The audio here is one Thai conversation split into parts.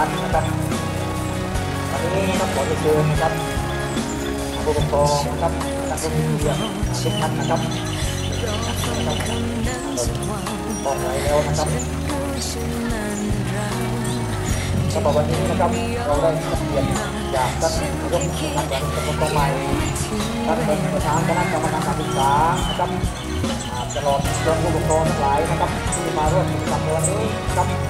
ท่านนะครับวันนี้นะครับขอเชิญนะครับผู้ปกครองนะครับนักเรียนทุกท่านนะครับบอกไว้แล้วนะครับสำหรับวันนี้นะครับเราได้เรียนจากท่านนายกท่านแหวนสมุทรใหม่ท่านเป็นประธานคณะกรรมการการศึกษานะครับตลอดจนผู้ปกครองทั้งหลายนะครับที่มาร่วมกิจกรรมในวันนี้ครับ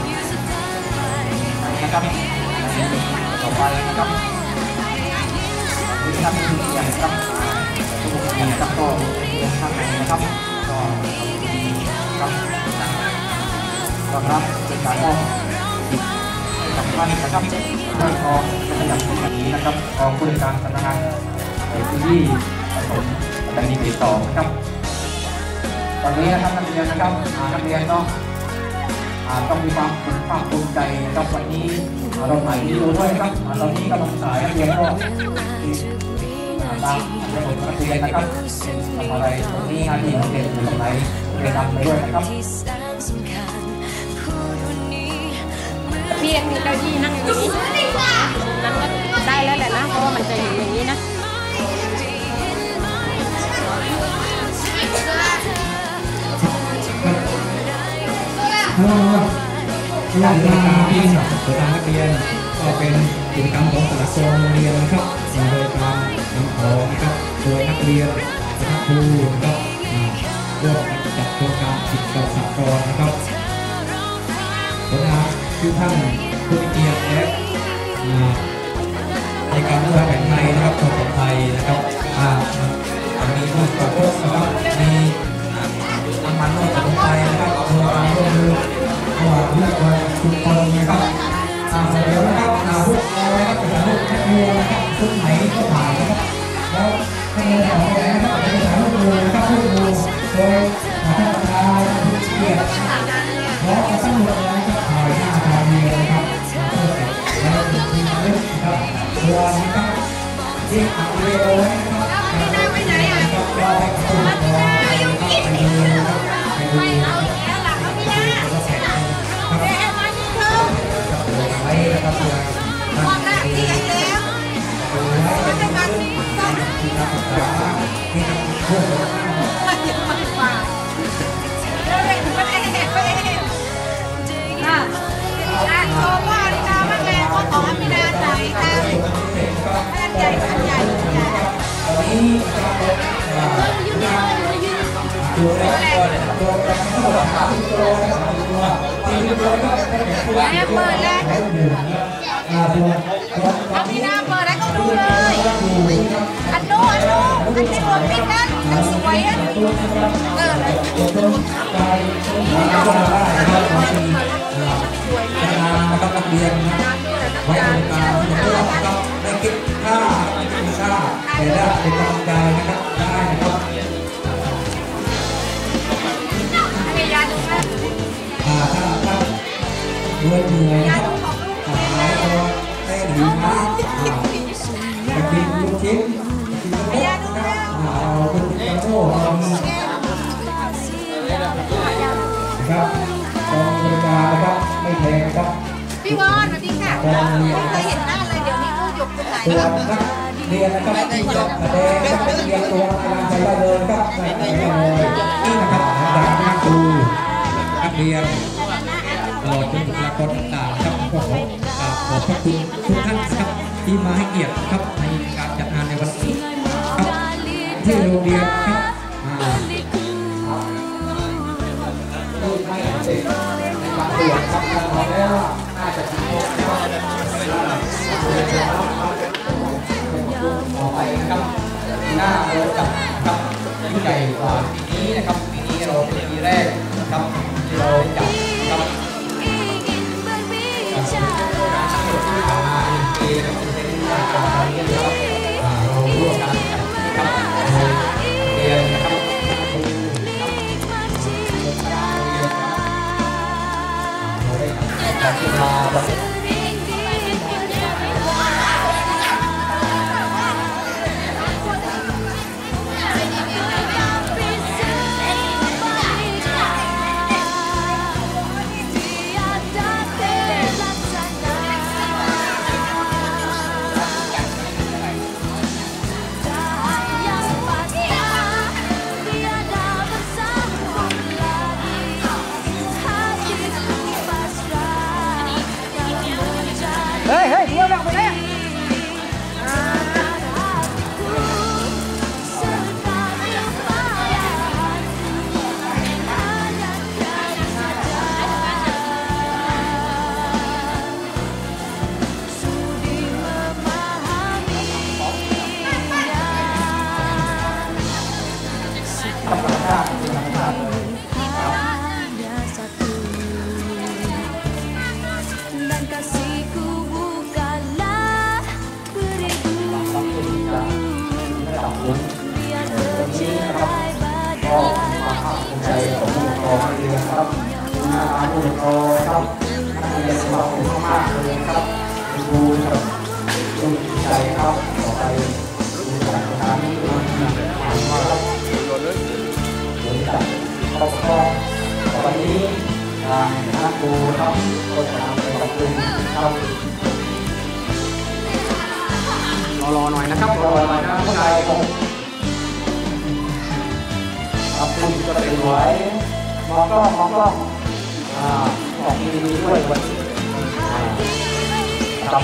นะครับจัดขึ้นมาเพื่อให้นักเรียนมีนะครับต่อยู่ครับปีนี้นะครับจัดปีแรกนะครับบางครั้งนะครับบางคราวอย่างเรากองน้อยนะครับครับต่อไปนะครับวิธีทำที่อย่างครับทุกคนนะครับก็เรียนทางไหนนะครับก็ครับต้อนรับเป็นการมอบสำคัญนะครับด้วยกองจะขยับแบบนี้นะครับกองบริการสำนักงานในพื้นที่ผสมแต่มีเขตสองนะครับตอนนี้นะครับนักเรียนนะครับนักเรียนต้อง ต้องมีความภาคภูมิใจนะครับวันนี้เราถ่ายวิดีโอด้วยครับตอนนี้กำลังสายนักเรียนก็ตามระบบนักเรียนนะครับทำอะไรตรงนี้หน้าที่นักเรียนอยู่ตรงไหนเรียนทำไปด้วยนะครับพี่ยังมีเก้าอี้นั่งอยู่นี้นั้น หลังจากที่ประธานนักเรียนก็เป็นกิจกรรมของแต่ละโซนโรงเรียนนะครับโดยการนำของนะครับโดยนักเรียนนะครับครูนะครับร่วมจัดโครงการกิจกรรมสากลนะครับผลงานคือท่านผู้มีเกียรติและในการรักษาแผนไทยนะครับของไทยนะครับอ่ามีผู้ประกอบนะครับมีน้ำมันนวดสมุนไพรนะครับโดยการร่วมมือ ระหว่างเพื่อนคนทุกคนนะครับอ่าเดี๋ยวนะครับอาพวกเรานะครับจะถ่ายรูปแค่เรือนะครับชุดไหนก็ถ่ายนะครับแล้วถ้าเราออก นักศึกษาที่นักเพื่อนตอนนี้ดูแลตัวตัวกันทั้งหมดสามตัวนะครับตัวทีมตัวก็เป็นตัวแม่เปิดแล้วอ่าตัวตัวเอาพี่นาเปิดแล้วก็ดูเลย นนู้นอันที่รวมมิตรนั่นอันสวยอะตัวนะครับเออตัวต้นไปหาก็มาได้นะครับบางทีอ่าทำงานนะครับนักเรียนนะไว้บริการทุกคนนะครับไม่คิดค่าไม่คิดค่าแต่ได้เป็นกำลังใจนะครับได้นะครับให้าถ้าถ้าด้วยเหนื่อยนะครับหายตัวได้หรือนะอ่าไปกินลูกชิ้น กินกระปุกนะครับอ่านกระโต้เรานะครับกองบริการนะครับ ไม่แพงนะครับ พี่บอลสวัสดีค่ะไม่เคยเห็นหน้าเลยเดี๋ยวนี้ลูกหยกตรงไหนตัวนักเรียนนะครับที่จะแสดงนะครับเรียนตัวกำลังใจได้เลยครับใส่ได้เลยนี่นะครับจากนักครูนักเรียนตลอดจนบุคลากรต่างๆครับขอบขอบพระคุณทุกท่านครับที่มาให้เกียรติครับในการจัดงานในวันนี้ครับ ที่โรงเรียนครับอ่าไม่เสร็จในบางส่วนครับการขอแล้วน่าจะถึงโมงนะครับต่อไปนะครับหน้าเราจัดครับยิ่งใหญ่กว่าปีนี้นะครับปีนี้เราเป็นปีแรกนะครับที่เราจัดครับที่ผ่านมาหนึ่งปีนะครับจะเป็นรายการการเรียนครับอ่าเราร่วม กันาผู้ปกครับนักเรียนของเรามากเลยครับคุณครูครับดูใจครับต่อไปดูจากสถานีวันนี้ผ่านมาครับหลังจากครอบครองวันนี้ทางคณะครูครับก็จะนำไปปรับปรุงครับรอหน่อยนะครับรอหน่อยนะผู้ชายผมครับคุณก็เป็นไว้มองกล้องมองกล้อง อ่าออกทีวีด้วยวันนี้อ่าครับ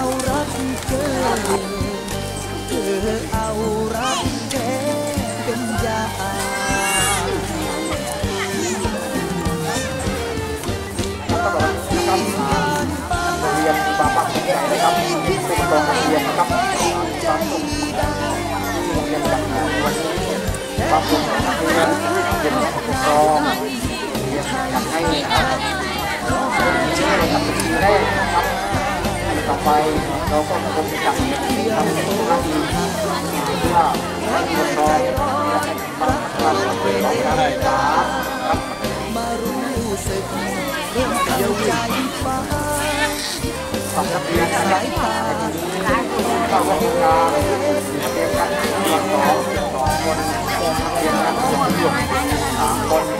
aurat ke aurat ke kenjaan kemudian bapak kemudian kemudian ไป เราก็คงจะทำหน้าที่เพื่อให้ผู้ปกรอความความสำเร็จของการศึกษาครับมารู้สึกเรื่องเดียวใจฟ้าสองนับเรียนนะครับเข้าโครงการเรียนกันสองงคนเรียนกันสามคนนะครั